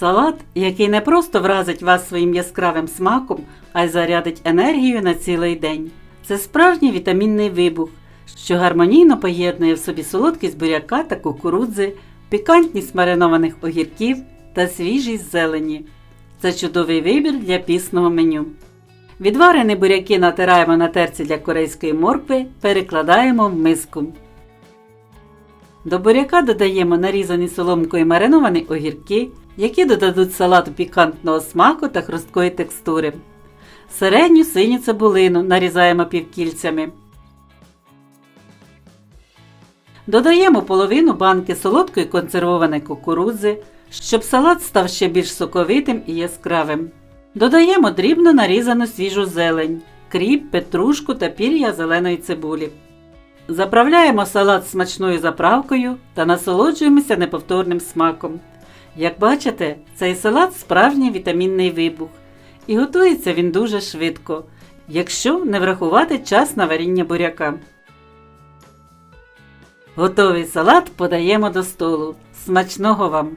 Салат, який не просто вразить вас своїм яскравим смаком, а й зарядить енергію на цілий день. Це справжній вітамінний вибух, що гармонійно поєднує в собі солодкість буряка та кукурудзи, пікантність маринованих огірків та свіжість зелені. Це чудовий вибір для пісного меню. Відварені буряки натираємо на терці для корейської моркви, перекладаємо в миску. До буряка додаємо нарізані соломкою мариновані огірки, які додадуть салату пікантного смаку та хрусткої текстури. Середню синю цибулину нарізаємо півкільцями. Додаємо половину банки солодкої консервованої кукурудзи, щоб салат став ще більш соковитим і яскравим. Додаємо дрібно нарізану свіжу зелень, кріп, петрушку та пір'я зеленої цибулі. Заправляємо салат смачною заправкою та насолоджуємося неповторним смаком. Як бачите, цей салат справжній вітамінний вибух, і готується він дуже швидко, якщо не врахувати час на варіння буряка. Готовий салат подаємо до столу. Смачного вам!